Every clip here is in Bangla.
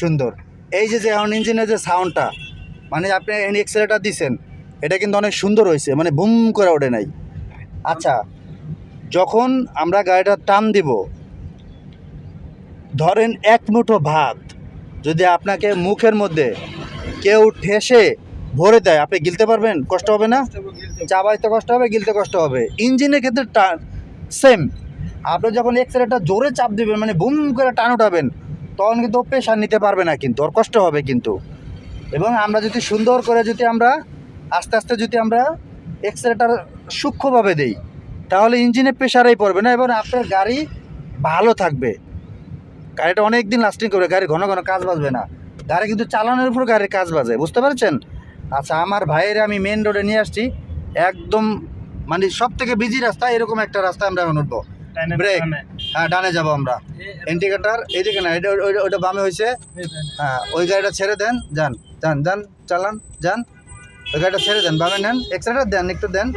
সুন্দর। এই যে যে ইঞ্জিনের যে সাউন্ডটা মানে আপনি এক্সেলেটার দিছেন, এটা কিন্তু অনেক সুন্দর হয়েছে মানে বুম করে ওঠে নাই। আচ্ছা যখন আমরা গাড়িটা টান দিব, ধরেন এক মুঠো ভাত যদি আপনাকে মুখের মধ্যে কেউ ঠেসে ভরে দেয়, আপনি গিলতে পারবেন? কষ্ট হবে না? চাবাইতে কষ্ট হবে, গিলতে কষ্ট হবে। ইঞ্জিনের ক্ষেত্রে টান সেম আপনি যখন এক্সরেটা জোরে চাপ দিবেন মানে বুম করে টান উঠাবেন তখন কিন্তু প্রেশার নিতে পারবে না কিন্তু ওর কষ্ট হবে কিন্তু। এবং আমরা যদি সুন্দর করে যদি আমরা আস্তে আস্তে যদি আমরা এক্সরেটার সূক্ষ্মভাবে দেই তাহলে ইঞ্জিনে প্রেশারেই পড়বে না এবং আপনার গাড়ি ভালো থাকবে। গাড়িটা অনেক দিন লাস্টিং করবে গাড়ি ঘন ঘন কাজ বাজবে না। গাড়ি কিন্তু চালানোর উপর গাড়ির কাজ বাজে বুঝতে পারছেন? আচ্ছা আমার ভাইয়ের আমি মেন রোডে নিয়ে আসছি একদম মানে সব থেকে বিজি রাস্তা এরকম একটা রাস্তা আমরা এখন উঠবো। ব্রেক হ্যাঁ ডানে যাব আমরা। ইন্ডিকেটার এইদিকে না, এটা ওইটা বামে হয়েছে। হ্যাঁ ওই গাড়িটা ছেড়ে দেন, যান যান যান, চালান, যান। ওই গাড়িটা ছেড়ে দেন, বামে নেন এক্সট্রাটা দেন, একটু দেন।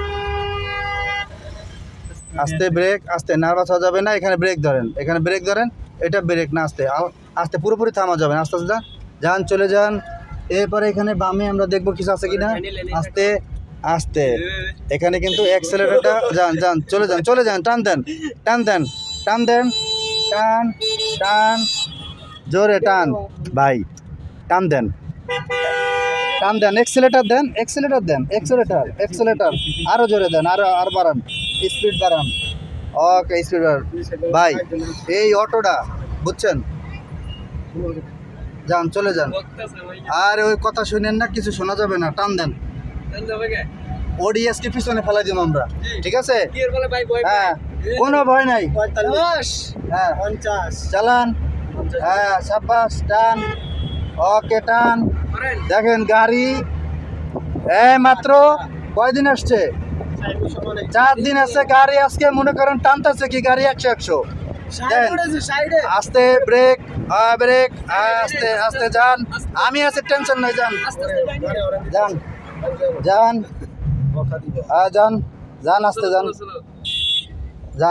আস্তে ব্রেক আস্তে নার্ভাস হওয়া যাবে না, এখানে ব্রেক ধরেন, এখানে ব্রেক ধরেন, এটা ব্রেক না, আস্তে আস্তে পুরোপুরি থামা যাবে আস্তে আস্তে, যান, চলে যান। এরপরে এখানে বামে আমরা দেখব কিছু আছে কিনা, আস্তে আস্তে। এখানে কিন্তু অ্যাক্সেলারেটরটা যান যান, চলে যান চলে যান, টান দেন টান দেন। টান দেন টান টান জোরে টান। ভাই টান দেন। টান দেন এক্সেলেটার দেন এক্সেলেটার দেন এক্সেলেটার এক্সেলেটার আরও জোরে দেন আরও আর বাড়ান। স্পিড বাড়ান। ওকে স্পিড বাড়ান। ভাই এই অটোটা বুঝছেন? যান চলে যান। আর ওই কথা শুনেন না কিছু শোনা যাবে না। টান দেন। ওডিএসকে পিছনে ফেলাই দিব আমরা। ঠিক আছে? হ্যাঁ। কোনো ভয় নাই। হ্যাঁ। চালান। হ্যাঁ সাব্বাস টান। ওকে টান। দেখেন গাড়ি। এ মাত্র কয়দিন আসছে? চার দিন আছে গাড়ি আজকে মনে করেন টানতেছে কি গাড়ি একশো একশো। আস্তে ব্রেক ব্রেক আস্তে আস্তে। যান। আমি আছি টেনশন নয় যান। যান। যান। হ্যাঁ যান। যান আস্তে যান।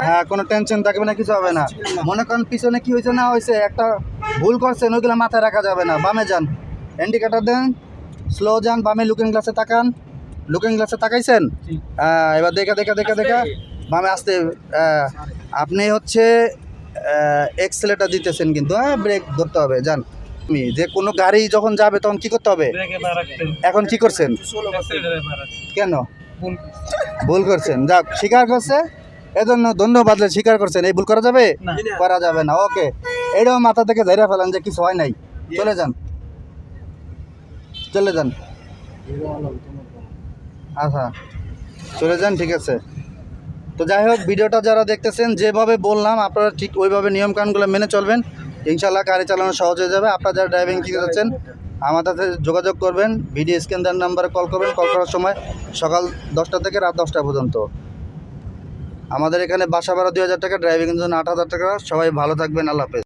হ্যাঁ কোনো টেনশন থাকবে না কিছু হবে না। মনে করেন পিছনে কি হয়েছে না হয়েছে একটা ভুল করছেন ওইগুলো মাথায় রাখা যাবে না। বামে যান। ইন্ডিকেটার দেন। স্লো যান বামে লুকিং গ্লাসে তাকান। লুকিং গ্লাসে তাকাইছেন? হ্যাঁ এবার দেখা দেখা দেখা দেখা। বামে আসতে আহ, আপনি হচ্ছে এক্সেলেটার দিতেছেন কিন্তু হ্যাঁ ব্রেক ধরতে হবে যান। যে কোনো গাড়ি যখন যাবে তখন কি করতে হবে? এখন কি করছেন? কেন? ভুল করছেন। যাক স্বীকার করছে। এজন্য ধন্যবাদ স্বীকার করছেন। এই ভুল করা যাবে? করা যাবে না। ওকে। এটাও মাথা থেকে ধরে ফেলেন যে কিছু হয় নাই। চলে যান। চলে যান। আচ্ছা। চলে যান ঠিক আছে। তো যাই হোক ভিডিওটা যারা দেখতেছেন যেভাবে বললাম আপনারা ঠিক ওইভাবে নিয়মকানুনগুলো মেনে চলবেন। ইনশাল্লাহ গাড়ি চালানো সহজ হয়ে যাবে। আপনারা যারা ড্রাইভিং শিখতে যাচ্ছেন আমাদের সাথে যোগাযোগ করবেন। ভিডিও স্ক্যান নাম্বারে কল করবেন। কল করার সময় সকাল দশটা থেকে রাত দশটা পর্যন্ত। আমাদের এখানে বাসা ভাড়া দুই হাজার টাকা ড্রাইভিং জন্য আট হাজার টাকা। সবাই ভালো থাকবেন, আল্লাহ হাফেজ।